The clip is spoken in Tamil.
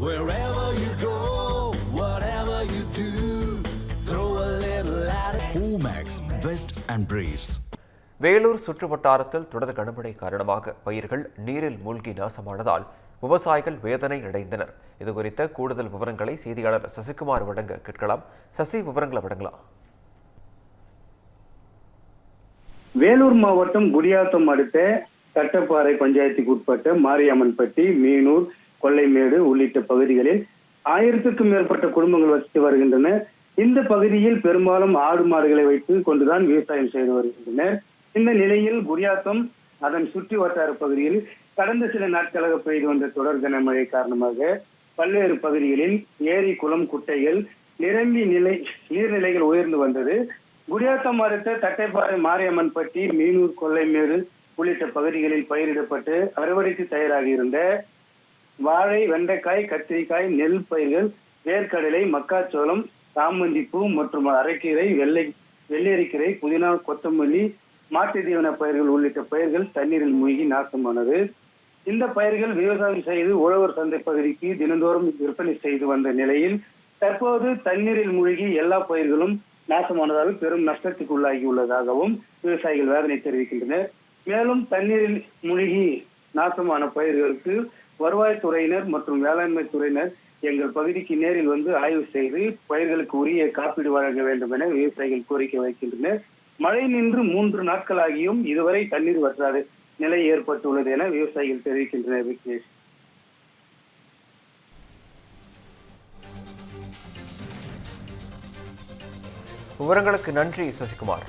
Wherever you go, whatever you do, throw a little at it. Omax, Vest and Briefs. Vellore சுற்றுவட்டாரத்தில் தொடர் கனமழை காரணமாக பயிர்கள் நீரில் மூழ்கி நாசமானதால் விவசாயிகள் வேதனை அடைந்தனர் இது குறித்த கூடுதல் விவரங்களை செய்தியாளர் சசிகுமார் வழங்க கேட்கலாம் சசி விவரங்களை வழங்கலாம் வேலூர் மாவட்டம் குடியாத்தம் அடுத்த கட்டப்பாறை பஞ்சாயத்துக்கு உட்பட்ட மாரியம்மன்பட்டி மீனூர் கொள்ளைமேடு உள்ளிட்ட பகுதிகளில் ஆயிரத்துக்கும் மேற்பட்ட குடும்பங்கள் வசித்து வருகின்றன இந்த பகுதியில் பெரும்பாலும் ஆடு மாடுகளை வைத்து கொண்டுதான் விவசாயம் செய்து வருகின்றனர். இந்த நிலையில் குடியாத்தம் அதன் சுற்றி வட்டார பகுதியில் கடந்த சில நாட்களாக பெய்து வந்த தொடர் கனமழை காரணமாக பல்வேறு பகுதிகளில் ஏரி குளம் குட்டைகள் நிரம்பி நிலை நீர்நிலைகள் உயர்ந்து வந்தது. குடியாத்தம் அடுத்த தட்டைப்பாறை மாரியம்மன்பட்டி மீனூர் கொள்ளைமேடு உள்ளிட்ட பகுதிகளில் பயிரிடப்பட்டு அறுவடைக்கு தயாராகி இருந்த வாழை வெண்டைக்காய் கத்திரிக்காய் நெல் பயிர்கள் வேர்க்கடலை மக்காச்சோளம் சாமந்தி பூ மற்றும் அரைக்கீரை வெள்ளை வெள்ளரிக்கீரை புதினா கொத்தமல்லி மாட்டு தீவன பயிர்கள் உள்ளிட்ட பயிர்கள் தண்ணீரில் மூழ்கி நாசமானது. இந்த பயிர்கள் விவசாயம் செய்து உழவர் சந்தை பகுதிக்கு தினந்தோறும் விற்பனை செய்து வந்த நிலையில் தற்போது தண்ணீரில் மூழ்கி எல்லா பயிர்களும் நாசமானதாக பெரும் நஷ்டத்துக்கு உள்ளாகி உள்ளதாகவும் விவசாயிகள் வேதனை தெரிவிக்கின்றனர். மேலும் தண்ணீரில் மூழ்கி நாசமான பயிர்களுக்கு வருவாய்த்துறையினர் மற்றும் வேளாண்மை துறையினர் எங்கள் பகுதிக்கு நேரில் வந்து ஆய்வு செய்து பயிர்களுக்கு உரிய காப்பீடு வழங்க வேண்டும் என விவசாயிகள் கோரிக்கை வைக்கின்றனர். மழை நின்று மூன்று நாட்களாகியும் இதுவரை தண்ணீர் வற்றாத நிலை ஏற்பட்டுள்ளது என விவசாயிகள் தெரிவிக்கின்றனர் விக்னேஷ். விவரங்களுக்கு நன்றி சசிகுமார்.